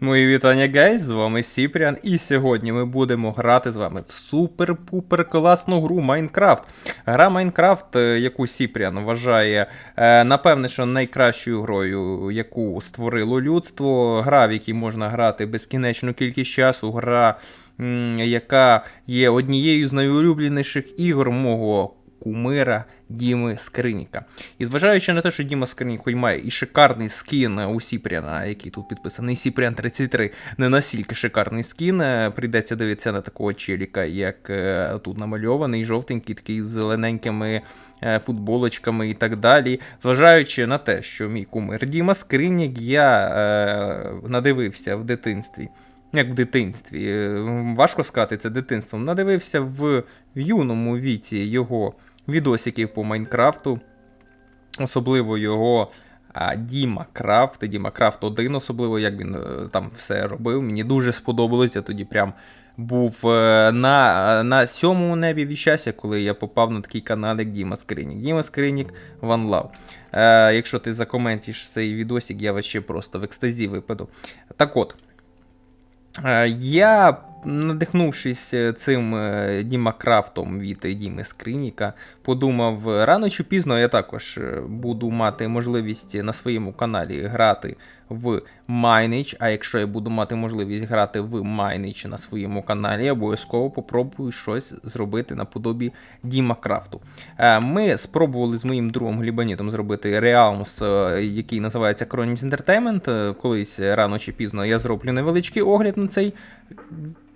Мої вітання, гейс, з вами Сіпріан, і сьогодні ми будемо грати з вами в супер-пупер класну гру Майнкрафт. Гра Майнкрафт, е, яку Сіпріан вважає, е, напевне, що найкращою грою, яку створило людство. Гра, в якій можна грати безкінечну кількість часу. Гра, яка є однією з найулюбленіших ігор мого кумира Діми Скриніка. І зважаючи на те, що Діма Скринік має і шикарний скін у Сіпріана, який тут підписаний Сіпріан 33, не настільки шикарний скін, е, прийдеться дивитися на такого челіка, як е, тут намальований, жовтенький, такий з зелененькими е, футболочками і так далі. Зважаючи на те, що мій кумир Діма Скринік, я е, надивився в дитинстві. Як в дитинстві, е, важко сказати це дитинством. Надивився в, юному віці його відосиків по Майнкрафту, особливо його а, Діма Крафт, Діма Крафт 1, особливо як він е, там все робив. Мені дуже сподобалось. Я тоді прям був е, на, на сьомому небі від щастя, коли я попав на такий канал, як Діма Скринік. Діма Скринік One Love. Е, якщо ти закоментиш цей відосик, я вас ще просто в екстазі випаду. Так от. Е, Я, надихнувшись е, цим е, Діма Крафтом від Діми Скриніка, подумав, рано чи пізно я також буду мати можливість на своєму каналі грати в Майнич. А якщо я буду мати можливість грати в Майнич на своєму каналі, я обов'язково попробую щось зробити наподобі Діма Крафту. Е, Ми спробували з моїм другом Глібанітом зробити Realms, е, який називається Chronicles Entertainment. Е, Колись рано чи пізно я зроблю невеличкий огляд на цей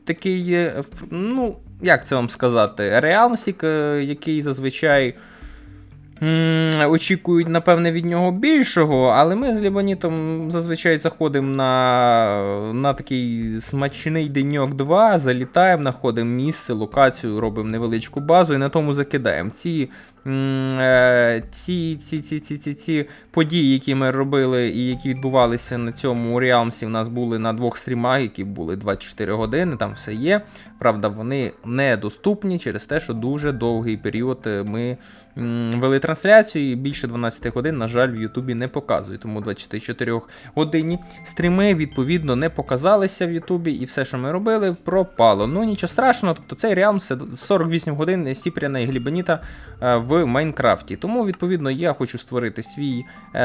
такий, ну, як це вам сказати, реалмсік, який зазвичай. Очікують, напевне, від нього більшого, але ми з Лібанітом зазвичай заходимо на, на такий смачний деньок 2, залітаємо, знаходимо місце, локацію, робимо невеличку базу і на тому закидаємо. Ці, ці, ці, ці, ці, ці, ці події, які ми робили і які відбувалися на цьому Реалмсі, в нас були на двох стрімах, які були 24 години, там все є. Правда, вони недоступні через те, що дуже довгий період е, ми вели трансляцію, і більше 12 годин, на жаль, в Ютубі не показує. Тому 24 годинні стріми, відповідно, не показалися в Ютубі, і все, що ми робили, пропало. Ну нічого страшного, тобто цей Реалм це 48 годин Сіпряна і Глібаніта е, в Майнкрафті. Тому, відповідно, я хочу створити свій е,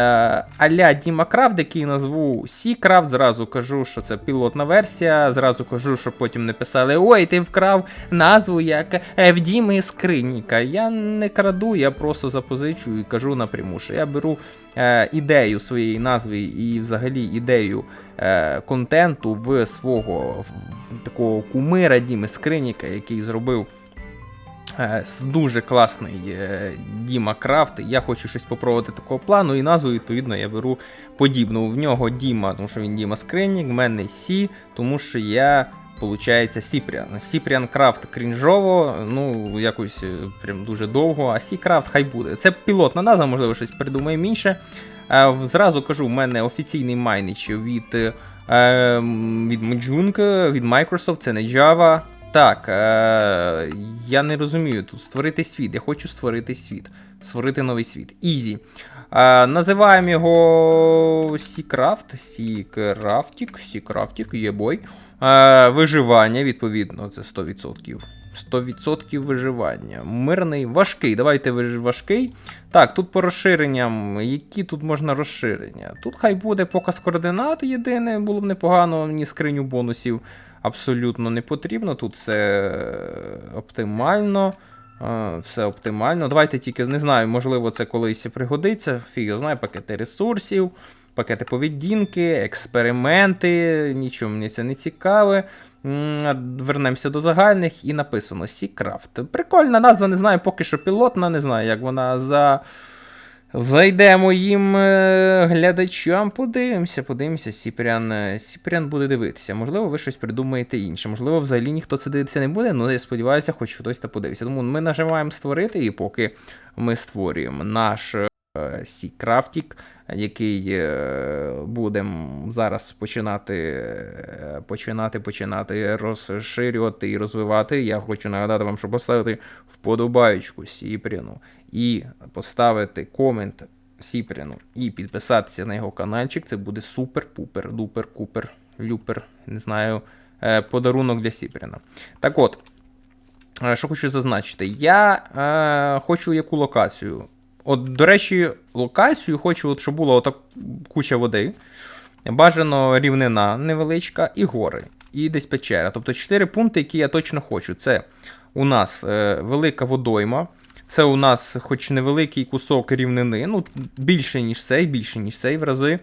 аля Діма Крафт, який назву Сікрафт. Зразу кажу, що це пілотна версія. Зразу кажу, що потім не писали: Ой, ти вкрав назву як е, в Діми Скриніка. Я не краду, я просто запозичую і кажу напряму, що я беру е, ідею своєї назви і взагалі ідею е, контенту в свого в- такого кумира Діми Скриніка, який зробив. Е, Дуже класний е, Діма Крафт. Я хочу щось попробувати такого плану, і назву, відповідно, я беру подібну. В нього Діма, тому що він Діма Скринік, в мене Сі, тому що я, получається, Сіпріан. Сіпріан Крафт крінжово, ну, якось е, прям дуже довго, а Сі Крафт хай буде. Це пілотна назва, можливо, щось придумаємо інше. Зразу кажу, в мене офіційний майнич від, від Mojang, від Microsoft, це не Java. Так, е, я не розумію, тут створити світ. Я хочу створити світ. Створити новий світ. Ізі. Е, називаємо його Сікрафт. Сікрафтік. Сікрафтік, є бой. Е, виживання, відповідно, це 100%. 100% виживання. Мирний, важкий. Давайте важкий. Так, тут по розширенням. Які тут можна розширення? Тут хай буде показ координат єдине, було б непогано, мені скриню бонусів абсолютно не потрібно. Тут все е, оптимально. е, Все оптимально. Давайте тільки не знаю, можливо, це колись і пригодиться. Фіг знає, пакети ресурсів, пакети поведінки, експерименти. Нічого мені це не цікаве. Вернемося до загальних і написано Сікрафт. Прикольна назва, не знаю, поки що пілотна, не знаю, як вона за. Зайде їм е, глядачам, подивимося, подивимося. Сіпрян, е, Сіпрян буде дивитися. Можливо, ви щось придумаєте інше. Можливо, взагалі ніхто це дивитися не буде, але я сподіваюся, хоч хтось та подивиться. Тому ми нажимаємо створити, і поки ми створюємо наш е, Сікрафтік, який е, будемо зараз починати, е, починати, починати розширювати і розвивати. Я хочу нагадати вам, щоб поставити вподобаючку Сіпряну і поставити комент Сіпряну і підписатися на його каналчик. Це буде супер-пупер-дупер-купер люпер, не знаю, е, подарунок для Сіпряна. Так от, що хочу зазначити, я е, хочу яку локацію. От, до речі, локацію хочу, от, щоб була отак куча води. Бажано рівнина невеличка і гори, і десь печера. Тобто чотири пункти, які я точно хочу. Це у нас е, велика водойма. Це у нас, хоч невеликий кусок рівнини, ну більше, ніж цей, більше, ніж цей в рази.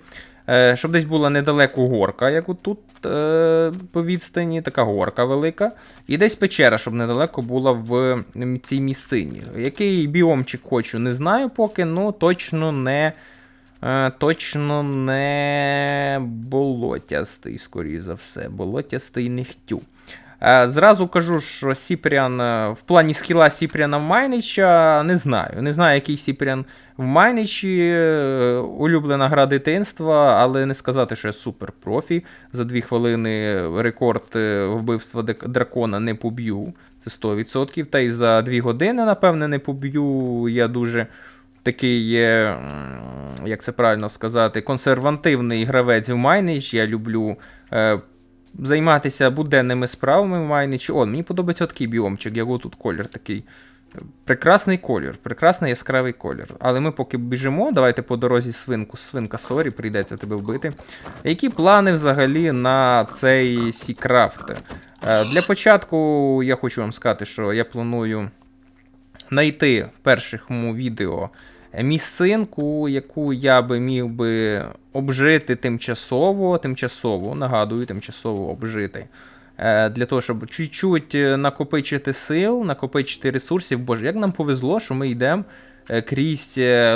Е, щоб десь була недалеко горка, як тут е, по відстані, така горка велика. І десь печера, щоб недалеко була в цій місцині. Який біомчик хочу, не знаю поки, ну точно не. Е, точно не болотястий, скоріше за все. Болотястий не хтю. Е, Зразу кажу, що Сіпрян е, в плані скіла Сіпряна в Майнича не знаю. Не знаю, який Сіпрян в Майничі, е, улюблена гра дитинства, але не сказати, що я супер профі. За дві хвилини рекорд е, вбивства дракона не поб'ю. Це 100%. Та й за дві години, напевне, не поб'ю. Я дуже такий як це правильно сказати, консервативний гравець в Майнич. Я люблю е, займатися буденними справами в Майничі. О, мені подобається такий біомчик, як отут колір такий. Прекрасний колір, прекрасний яскравий колір. Але ми поки біжимо, давайте по дорозі свинку. Свинка, сорі, прийдеться тебе вбити. Які плани взагалі на цей Сікрафт? Е, Для початку я хочу вам сказати, що я планую знайти в першому відео місцинку, яку я би міг би обжити тимчасово, тимчасово, нагадую, тимчасово обжити. Е, Для того, щоб чуть-чуть е, накопичити сил, накопичити ресурсів. Боже, як нам повезло, що ми йдемо е, крізь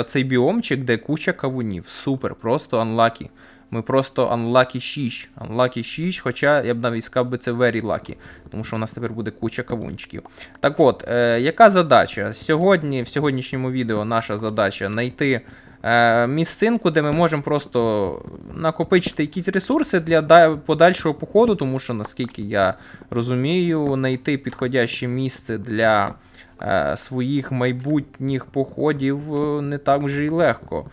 цей біомчик, де куча кавунів. Супер, просто unlucky. Ми просто unlucky 6. Unlucky 6, хоча я б навіть сказав би це very lucky, тому що у нас тепер буде куча кавунчиків. Так от, е, яка задача? Сьогодні, в сьогоднішньому відео наша задача знайти е, місцинку, де ми можемо просто накопичити якісь ресурси для подальшого походу, тому що, наскільки я розумію, знайти підходяще місце для своїх майбутніх походів е, не так вже й легко.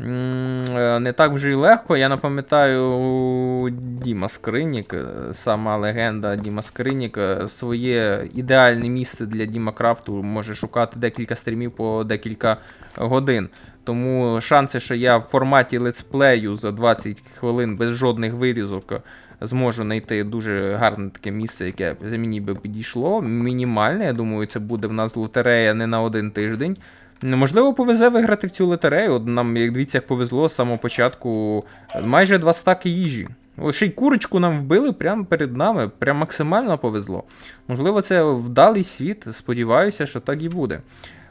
Е, Не так вже й легко. Я напам'ятаю Діма Скринік, е, сама легенда Діма Скринік, е, своє ідеальне місце для Діма Крафту може шукати декілька стрімів по декілька годин. Тому шанси, що я в форматі летсплею за 20 хвилин без жодних вирізок зможу знайти дуже гарне таке місце, яке мені би підійшло. Мінімальне. Я думаю, це буде в нас лотерея не на один тиждень. Ну, Можливо, повезе виграти в цю лотерею. От нам, як дивіться, як повезло з самого початку майже два стаки їжі. Ще й курочку нам вбили прямо перед нами, прям максимально повезло. Можливо, це вдалий світ. Сподіваюся, що так і буде.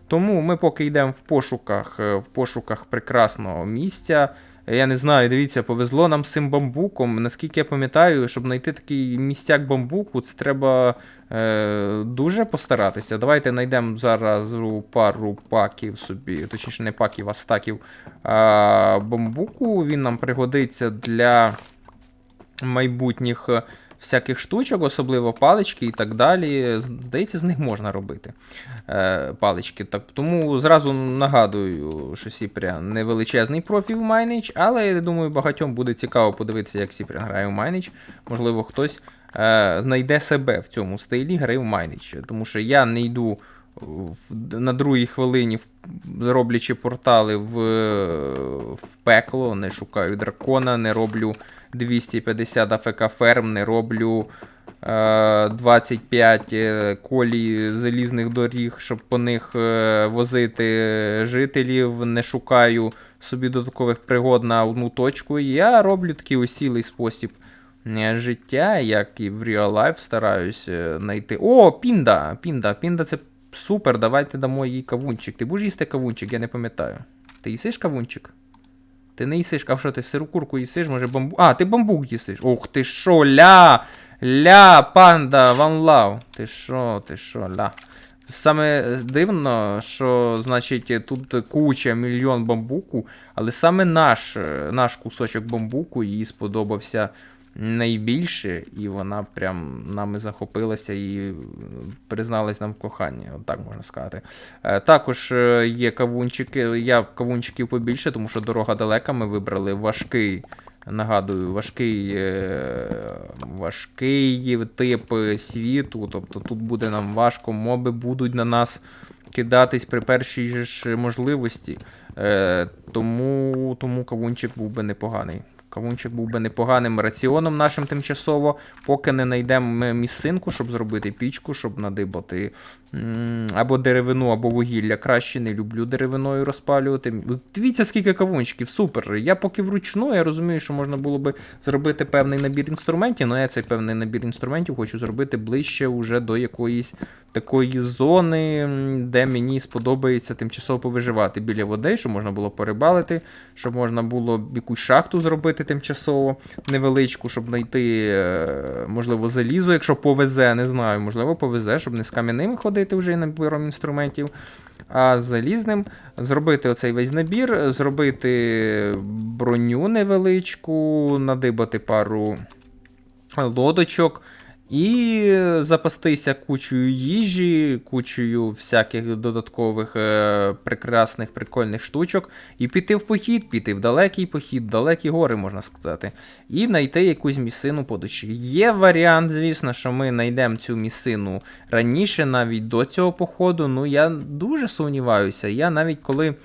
Тому ми поки йдемо в пошуках, е, в пошуках прекрасного місця. Я не знаю, дивіться, повезло нам з цим бамбуком. Наскільки я пам'ятаю, щоб знайти такий містяк бамбуку, це треба е, дуже постаратися. Давайте знайдемо зараз пару паків собі, точніше, не паків, а стаків а, бамбуку. Він нам пригодиться для майбутніх всяких штучок, особливо палички і так далі. Здається, з них можна робити е, палички. Так, тому зразу нагадую, що Сіпрян не величезний профі в Майнич, але я думаю, багатьом буде цікаво подивитися, як Сіпрян грає в Майнич. Можливо, хтось е, знайде себе в цьому стилі гри в Майнич. Тому що я не йду. На другій хвилині, роблячи портали в, в пекло, не шукаю дракона, не роблю 250 АФК ферм, не роблю е, 25 е, колій залізних доріг, щоб по них е, возити жителів, не шукаю собі додаткових пригод на одну точку. Я роблю такий осілий спосіб е, життя, як і в Real Life стараюсь е, знайти. О, пінда! Пінда, пінда це супер, давайте дамо їй кавунчик. Ти будеш їсти кавунчик, я не пам'ятаю. Ти їсиш кавунчик? Ти не їсиш, а що ти сиру курку їсиш, може бамбу. А, ти бамбук їсиш. Ух ти шо, ля! Ля, панда, ван лав. Ти шо, ти шо, ля. Саме дивно, що, значить, тут куча мільйон бамбуку, але саме наш, е, наш кусочок бамбуку їй сподобався найбільше, і вона прям нами захопилася і е, призналась нам в коханні, от так можна сказати. Е, Також е, є кавунчики. Я кавунчиків побільше, тому що дорога далека. Ми вибрали важкий, нагадую, важкий важкий тип світу. Тобто тут буде нам важко, моби будуть на нас кидатись при першій ж можливості. Тому, тому кавунчик був би непоганий. Кавунчик був би непоганим раціоном нашим тимчасово, поки не знайдемо місцинку, щоб зробити пічку, щоб надибати або деревину, або вугілля. Краще не люблю деревиною розпалювати. Дивіться, скільки кавунчиків, супер. Я поки вручну, я розумію, що можна було би зробити певний набір інструментів, але я цей певний набір інструментів хочу зробити ближче уже до якоїсь такої зони, де мені сподобається тимчасово повиживати біля води, щоб можна було порибалити, щоб можна було якусь шахту зробити тимчасово невеличку, щоб знайти, е, можливо, залізо, якщо повезе, не знаю, можливо, повезе, щоб не з кам'яним ходити вже і набором інструментів. А з залізним зробити оцей весь набір, зробити броню невеличку, надибати пару лодочок і запастися кучою їжі, кучою всяких додаткових е, прекрасних прикольних штучок, і піти в похід, піти в далекий похід, далекі гори, можна сказати, і знайти якусь місцину по душі. Є варіант, звісно, що ми знайдемо цю місцину раніше, навіть до цього походу. Ну я дуже сумніваюся. Я навіть коли.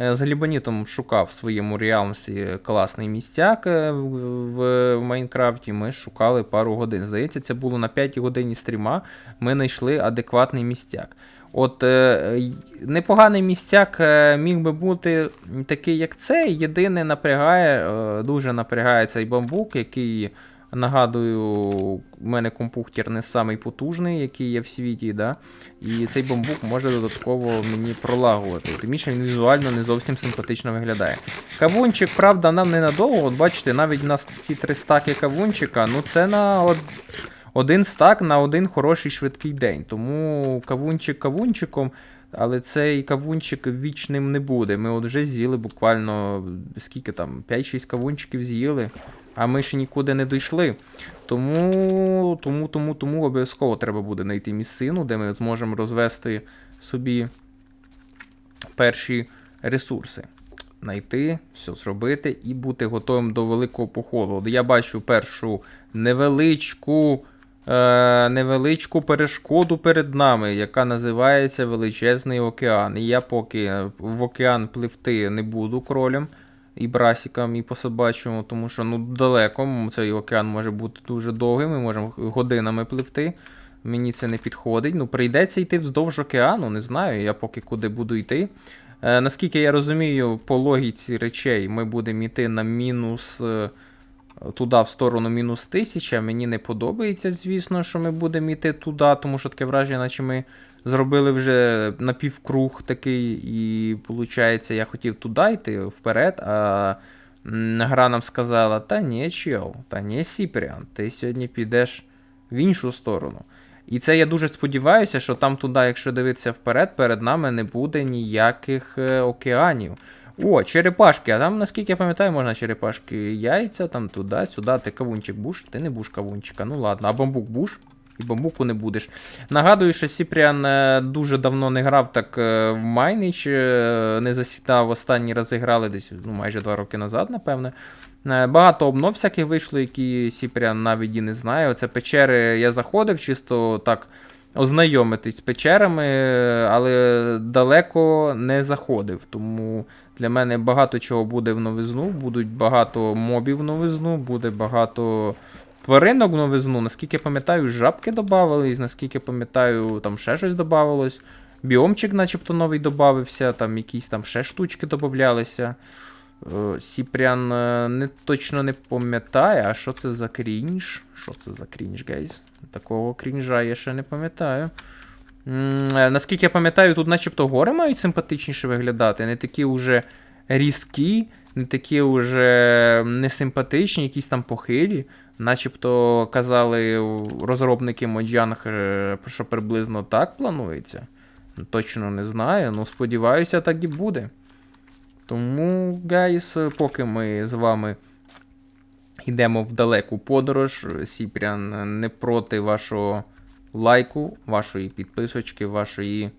Е, З Глібанітом шукав в своєму реалмсі класний містяк е, в, Майнкрафті. Ми шукали пару годин. Здається, це було на 5 годині стріма. Ми знайшли адекватний містяк. От е, непоганий містяк міг би бути такий, як цей. Єдине напрягає, дуже напрягає цей бамбук, який. Нагадую, у мене компухтер не самий потужний, який є в світі, да? і цей бамбук може додатково мені пролагувати. Тим більше він візуально не зовсім симпатично виглядає. Кавунчик, правда, нам ненадовго. От бачите, навіть у нас ці три стаки кавунчика, ну це на од... один стак на один хороший швидкий день. Тому кавунчик кавунчиком. Але цей кавунчик вічним не буде. Ми от вже з'їли буквально скільки там, 5-6 кавунчиків з'їли, а ми ще нікуди не дійшли. Тому, тому, тому, тому обов'язково треба буде знайти місцину, де ми зможемо розвести собі перші ресурси. Знайти, все зробити і бути готовим до великого походу. Я бачу першу невеличку, е, невеличку перешкоду перед нами, яка називається Величезний океан. І я поки в океан пливти не буду кролем і брасікам, і по собачому, тому що ну далеко цей океан може бути дуже довгим, ми можемо годинами пливти. Мені це не підходить. Ну, прийдеться йти вздовж океану, не знаю, я поки куди буду йти. Е, наскільки я розумію, по логіці речей ми будемо йти на мінус е, туди, в сторону мінус 1000. Мені не подобається, звісно, що ми будемо йти туди, тому що таке враження, наче ми зробили вже напівкруг такий, і виходить, я хотів туди йти вперед, а гра нам сказала: та ні, чел, та ні, Сіпріан, ти сьогодні підеш в іншу сторону. І це я дуже сподіваюся, що там туди, якщо дивитися вперед, перед нами не буде ніяких е, океанів. О, черепашки, а там, наскільки я пам'ятаю, можна черепашки яйця, там туди-сюди. Ти кавунчик буш, ти не буш кавунчика. Ну ладно, а бамбук буш? І бамбуку не будеш. Нагадую, що Сіпріан е, дуже давно не грав так е, в Майніч, е, не засідав. Останні рази грали десь ну, майже два роки назад, напевне. Багато обнов всяких вийшло, які Сіпріан навіть і не знає. Оце печери я заходив, чисто так ознайомитись з печерами, але далеко не заходив. Тому для мене багато чого буде в новизну, будуть багато мобів в новизну, буде багато тваринок новизну. Наскільки я пам'ятаю, жабки додавались, наскільки пам'ятаю, там ще щось додавалось. Біомчик, начебто, новий додався, там якісь там ще штучки додавалися. Е, Сіпрян е, не точно не пам'ятає, а що це за крінж? Що це за крінж, гейз? Такого крінжа я ще не пам'ятаю. Е, Наскільки я пам'ятаю, тут начебто гори мають симпатичніше виглядати, не такі вже різкі, не такі вже несимпатичні, якісь там похилі. Начебто казали розробники Mojang, е, що приблизно так планується. Точно не знаю, ну сподіваюся, так і буде. Тому, гайс, поки ми з вами йдемо в далеку подорож, Сіпрян не проти вашого лайку, вашої підписочки, вашої.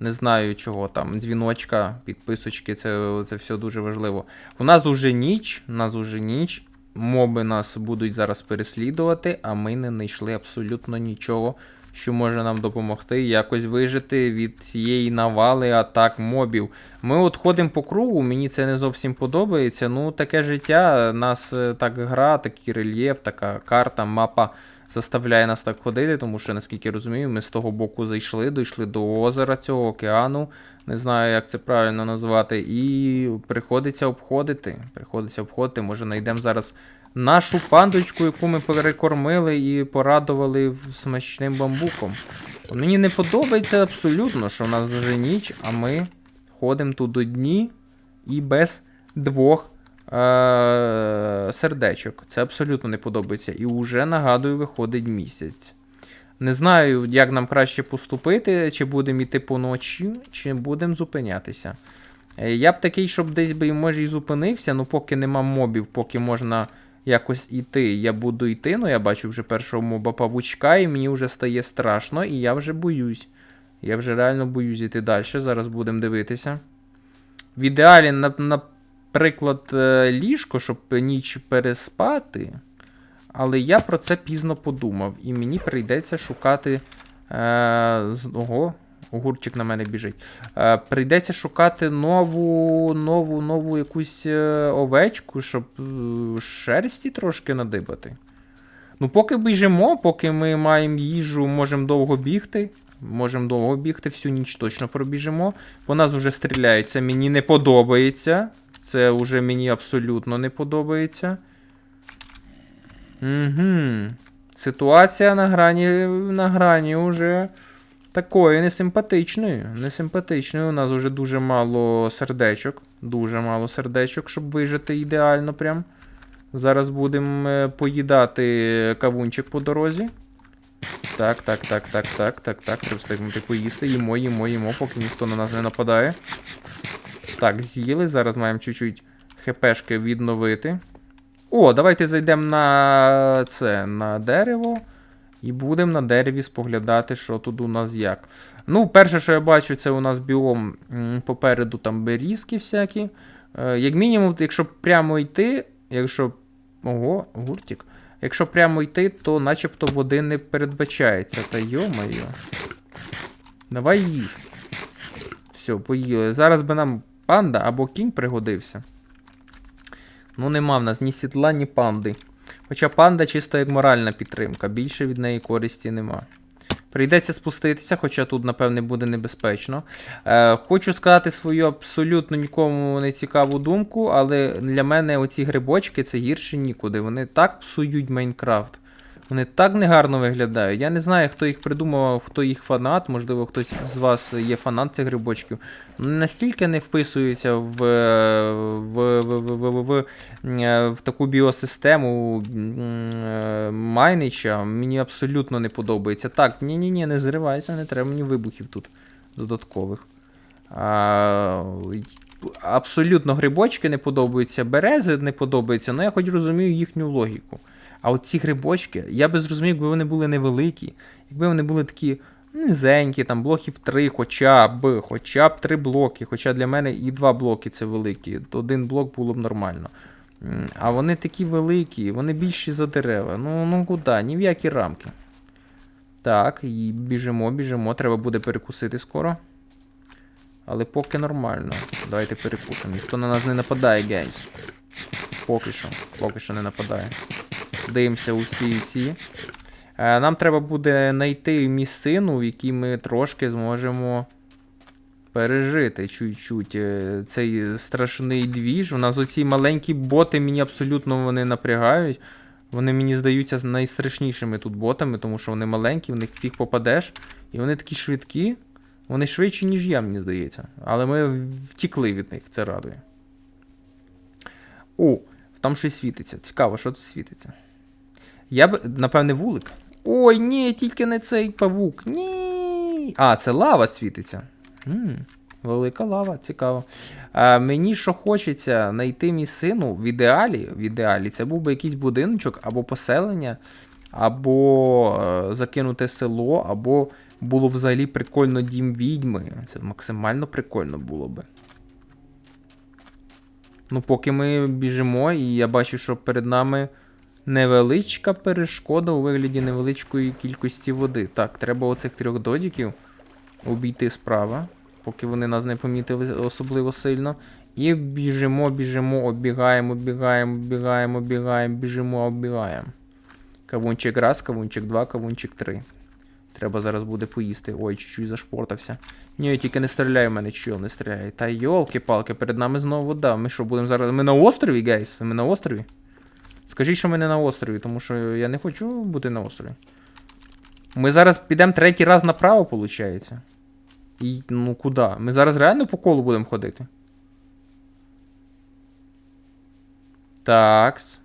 Не знаю чого там, дзвіночка, підписочки, це, це все дуже важливо. У нас уже ніч, у нас уже ніч. моби нас будуть зараз переслідувати, а ми не знайшли абсолютно нічого, що може нам допомогти якось вижити від цієї навали атак мобів. Ми от ходимо по кругу, мені це не зовсім подобається. Ну, таке життя, нас е, так гра, такий рельєф, така карта, мапа заставляє нас так ходити, тому що, наскільки розумію, ми з того боку зайшли, дійшли до озера цього океану. Не знаю, як це правильно назвати. І приходиться обходити. Приходиться обходити. Може, знайдемо зараз нашу пандочку, яку ми перекормили і порадували смачним бамбуком. Мені не подобається абсолютно, що в нас вже ніч, а ми ходимо тут одні і без двох е- сердечок. Це абсолютно не подобається. І вже нагадую, виходить місяць. Не знаю, як нам краще поступити, чи будемо йти по ночі, чи будемо зупинятися. Е, Я б такий, щоб десь би може і зупинився, ну поки нема мобів, поки можна якось іти. Я буду йти, ну я бачу вже першого моба павучка, і мені вже стає страшно, і я вже боюсь. Я вже реально боюсь йти далі. Зараз будемо дивитися. В ідеалі, на- наприклад, е, ліжко, щоб ніч переспати. Але я про це пізно подумав, і мені прийдеться шукати. Е, ого, огурчик на мене біжить. Е, прийдеться шукати нову, нову, нову якусь е, овечку, щоб е, шерсті трошки надибати. Ну, поки біжимо, поки ми маємо їжу, можемо довго бігти. Можемо довго бігти, всю ніч точно пробіжимо. По нас вже стріляють. Мені не подобається. Це вже мені абсолютно не подобається. Угу. Ситуація на грані, на грані уже такої несимпатичної. Несимпатичної. У нас вже дуже мало сердечок. Дуже мало сердечок, щоб вижити ідеально прям. Зараз будемо е, поїдати кавунчик по дорозі. Так, так, так, так, так, так, так. Треба встигнути поїсти. Їмо, їмо, їмо, поки ніхто на нас не нападає. Так, з'їли. Зараз маємо чуть-чуть хпшки відновити. О, давайте зайдемо на це, на дерево. І будемо на дереві споглядати, що тут у нас як. Ну, перше, що я бачу, це у нас біом попереду там берізки всякі. Е, як мінімум, якщо прямо йти, якщо. Ого, гуртик. Якщо прямо йти, то начебто води не передбачається. Та йо-моє. Давай їж. Все, поїли. Зараз би нам панда або кінь пригодився. Ну, нема в нас ні сідла, ні панди. Хоча панда чисто як моральна підтримка, більше від неї користі нема. Прийдеться спуститися, хоча тут, напевне, буде небезпечно. Е, хочу сказати свою абсолютно нікому не цікаву думку, але для мене оці грибочки це гірше нікуди. Вони так псують Майнкрафт. Вони так негарно виглядають. Я не знаю, хто їх придумав, хто їх фанат. Можливо, хтось з вас є фанат цих грибочків. Настільки не вписуються в, в, в, в, в, в, в, таку біосистему е, Майнича. Мені абсолютно не подобається. Так, ні-ні-ні, не зривайся, не треба мені вибухів тут додаткових. А, абсолютно грибочки не подобаються, берези не подобаються, але я хоч розумію їхню логіку. А от ці грибочки, я би зрозумів, якби вони були невеликі, якби вони були такі низенькі, там блоків три, хоча б, хоча б три блоки. Хоча для мене і два блоки це великі. то Один блок було б нормально. А вони такі великі, вони більші за дерева. Ну, ну куди? Ні в які рамки. Так, і біжимо, біжимо. Треба буде перекусити скоро. Але поки нормально. Давайте перекусимо. Ніхто на нас не нападає, гейс. Поки що. Поки що не нападає. Дивимося усі ці. Е, Нам треба буде знайти місцину, в якій ми трошки зможемо пережити чуть-чуть е, цей страшний двіж. У нас оці маленькі боти мені абсолютно вони напрягають. Вони мені здаються найстрашнішими тут ботами, тому що вони маленькі, в них фіг попадеш. І вони такі швидкі. Вони швидші, ніж я, мені здається. Але ми втікли від них, це радує. О, там щось світиться. Цікаво, що це світиться. Я б, напевне, вулик. Ой, ні, тільки не цей павук. Ні. А, це лава світиться. м велика лава, цікаво. А, мені що хочеться знайти місцину в ідеалі, в ідеалі, це був би якийсь будиночок або поселення, або е, закинуте село, або було взагалі прикольно дім відьми. Це максимально прикольно було би. Ну, поки ми біжимо, і я бачу, що перед нами невеличка перешкода у вигляді невеличкої кількості води. Так, треба оцих трьох додіків обійти справа, поки вони нас не помітили особливо сильно. І біжимо, біжимо, обігаємо, обігаємо, обігаємо, обігаємо, біжимо, обігаємо. Кавунчик раз, кавунчик два, кавунчик три. Треба зараз буде поїсти. Ой, чуть-чуть зашпортався. Ні, тільки не стріляй в мене, чил, не стріляй. Та йолки-палки, перед нами знову вода. Ми що, будемо зараз. Ми на острові, гейс? Ми на острові? Скажіть, що ми не на острові, тому що я не хочу бути на острові. Ми зараз підемо третій раз направо, виходить. І ну куди? Ми зараз реально по колу будемо ходити. Такс.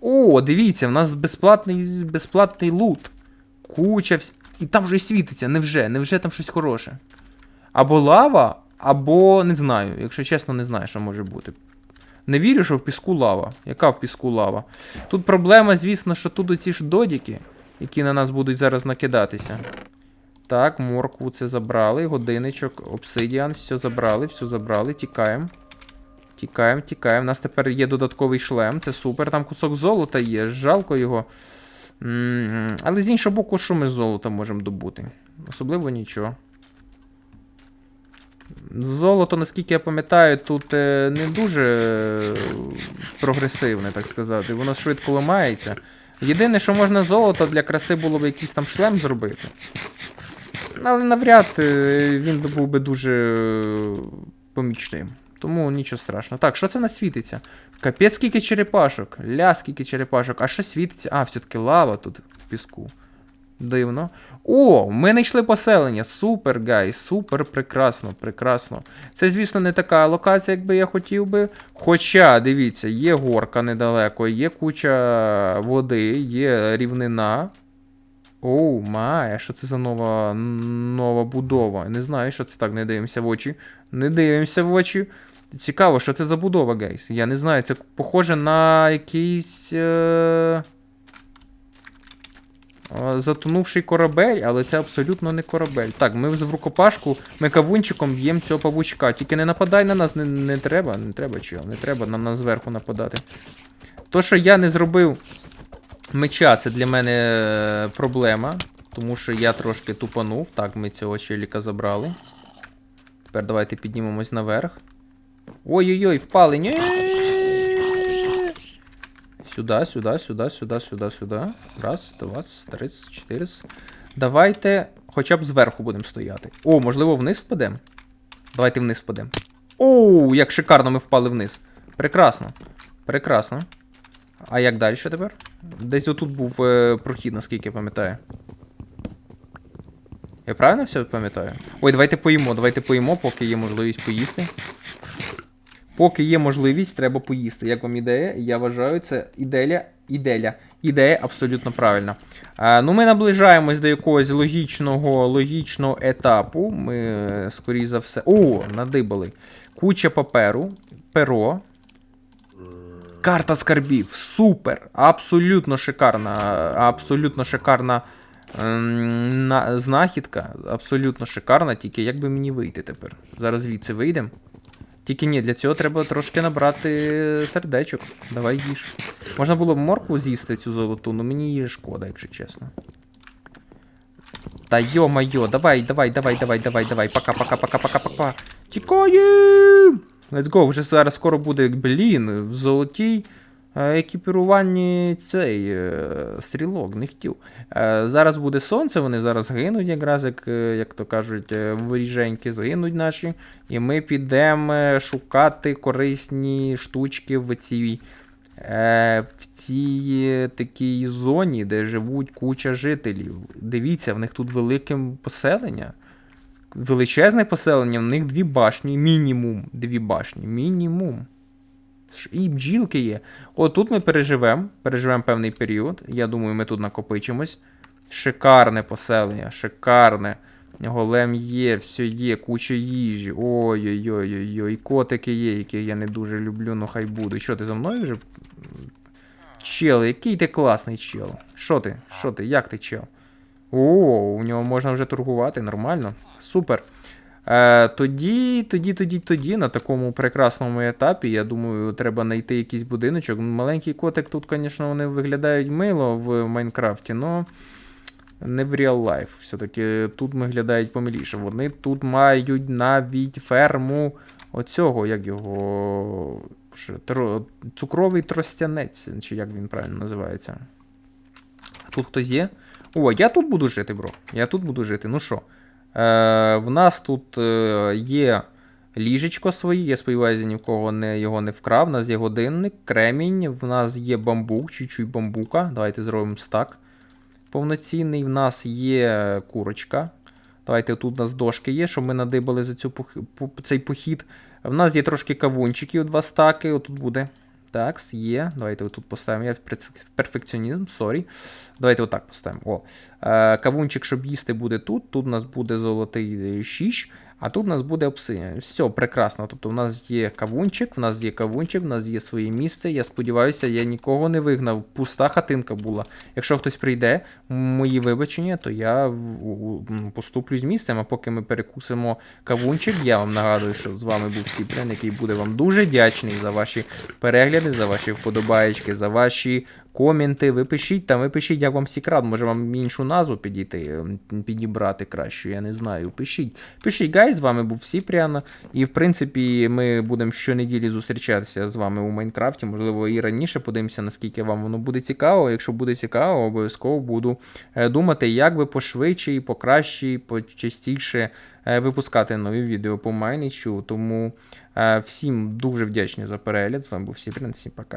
О, дивіться, в нас безплатний, безплатний лут. Куча всь... І там вже й світиться, невже, невже там щось хороше. Або лава, або не знаю. Якщо чесно, не знаю, що може бути. Не вірю, що в піску лава. Яка в піску лава? Тут проблема, звісно, що тут оці ж додіки, які на нас будуть зараз накидатися. Так, моркву це забрали, годинничок, обсидіан, все забрали, все забрали, тікаємо. Тікаємо, тікаємо. У нас тепер є додатковий шлем, це супер. Там кусок золота є, жалко його. М, Але з іншого боку, що ми з золота можемо добути? Особливо нічого. Золото, наскільки я пам'ятаю, тут е, не дуже прогресивне, так сказати. Воно швидко ламається. Єдине, що можна з золота для краси було б якийсь там шлем зробити. Але навряд е, він був би дуже помічним. Тому нічого страшного. Так, що це на світиться? Капець скільки черепашок. Ля, скільки черепашок. А що світиться? А, все-таки лава тут в піску. Дивно. О, ми знайшли поселення. Супер, гай, супер, прекрасно, прекрасно. Це, звісно, не така локація, як би я хотів би. Хоча, дивіться, є горка недалеко, є куча води, є рівнина. Оу, май, а що це за нова, нова будова? Не знаю, що це так, не дивимося в очі. Не дивимося в очі. Цікаво, що це за будова, гейс. Я не знаю, це похоже на якийсь. Е... Затонувший корабель, але це абсолютно не корабель. Так, ми в рукопашку, ми кавунчиком б'ємо цього павучка. Тільки не нападай на нас, не, не треба, не треба, чел, не треба нам на зверху нападати. То, що я не зробив меча, це для мене е, проблема. Тому що я трошки тупанув. Так, ми цього челіка забрали. Тепер давайте піднімемось наверх. Ой-ой-ой, впали. Ні. Сюди, сюди, сюди, сюди, сюди, сюди. Раз, два, три, чотири. Давайте хоча б зверху будемо стояти. О, можливо, вниз впадемо? Давайте вниз впадемо. Оу, як шикарно ми впали вниз. Прекрасно. Прекрасно. А як далі тепер? Десь отут був е, прохід, наскільки я пам'ятаю. Я правильно все пам'ятаю? Ой, давайте поїмо, давайте поїмо, поки є можливість поїсти. Поки є можливість, треба поїсти. Як вам ідея? Я вважаю, це ідея, ідея. Ідея абсолютно правильна. А, ну, ми наближаємось до якогось логічного логічного етапу. Ми, е, скоріш за все. О, надибали. Куча паперу, перо. Карта скарбів. Супер! Абсолютно шикарна. Абсолютно шикарна ем, на, знахідка. Абсолютно шикарна. Тільки як би мені вийти тепер? Зараз звідси вийдемо. Тільки ні, для цього треба трошки набрати сердечок. Давай їж. Можна було б моркву з'їсти цю золоту, але мені її шкода, якщо чесно. Та йо-майо, давай, давай, давай, давай, давай, давай. Пока, пока, пока, пока, пока. Тікаєм! Let's go, вже зараз скоро буде, блін, в золотій екіпіруванні цей е, стрілок, не. Е, зараз буде сонце, вони зараз гинуть, якраз, як, е, як то кажуть, е, воріженьки згинуть наші. І ми підемо е, шукати корисні штучки в цій, е, в цій е, такій зоні, де живуть куча жителів. Дивіться, в них тут велике поселення. Величезне поселення, в них дві башні, мінімум. Дві башні, мінімум. І бджілки є. О, тут ми переживемо. Переживемо певний період. Я думаю, ми тут накопичимось. Шикарне поселення, шикарне. Голем є, все є, куча їжі. Ой-ой-ой-ой-ой. І котики є, яких я не дуже люблю, ну хай будуть. Що ти за мною вже? Чел, який ти класний чел. Що ти? Що ти? Як ти чел? О, у нього можна вже торгувати, нормально. Супер. Е, тоді, тоді, тоді, тоді, на такому прекрасному етапі, я думаю, треба знайти якийсь будиночок. Маленький котик тут, звісно, вони виглядають мило в Майнкрафті, але не в real life. Все-таки тут виглядають помиліше. Вони тут мають навіть ферму оцього, як його. Тро- цукровий тростянець, чи як він правильно називається. Тут хтось є? О, я тут буду жити, бро. Я тут буду жити. Ну що? Е, в нас тут е, є ліжечко своє, я сподіваюся, ні в кого не, його не вкрав. У нас є годинник, кремінь, в нас є бамбук, чуть-чуть бамбука. Давайте зробимо стак. Повноцінний. В нас є курочка. Давайте тут у нас дошки є, щоб ми надибали за цю цей похід. В нас є трошки кавунчиків, два стаки. Отут буде. Так, є. Давайте отут поставимо. Я перфекціонізм, сорі. Давайте отак поставимо. О. Е, кавунчик, щоб їсти, буде тут. Тут у нас буде золотий шіш, а тут у нас буде обсидіан. Все, прекрасно. Тобто, в нас є кавунчик, в нас є кавунчик, в нас є своє місце. Я сподіваюся, я нікого не вигнав. Пуста хатинка була. Якщо хтось прийде, мої вибачення, то я поступлю з місцем, а поки ми перекусимо кавунчик, я вам нагадую, що з вами був Сіпрен, який буде вам дуже вдячний за ваші перегляди, за ваші вподобаєчки, за ваші коменти. Ви пишіть там, ви пишіть, як вам сікрат, може вам іншу назву підійти, підібрати кращу, я не знаю. Пишіть. Пишіть, гай, з вами був Сіпріан. І в принципі, ми будемо щонеділі зустрічатися з вами у Майнкрафті. Можливо, і раніше подивимося, наскільки вам воно буде цікаво. Якщо буде цікаво, обов'язково буду е, думати, як би пошвидше і покраще, і почастіше е, випускати нові відео по Майничу. Тому е, всім дуже вдячний за перегляд. З вами був Сіпріан. Всім пока.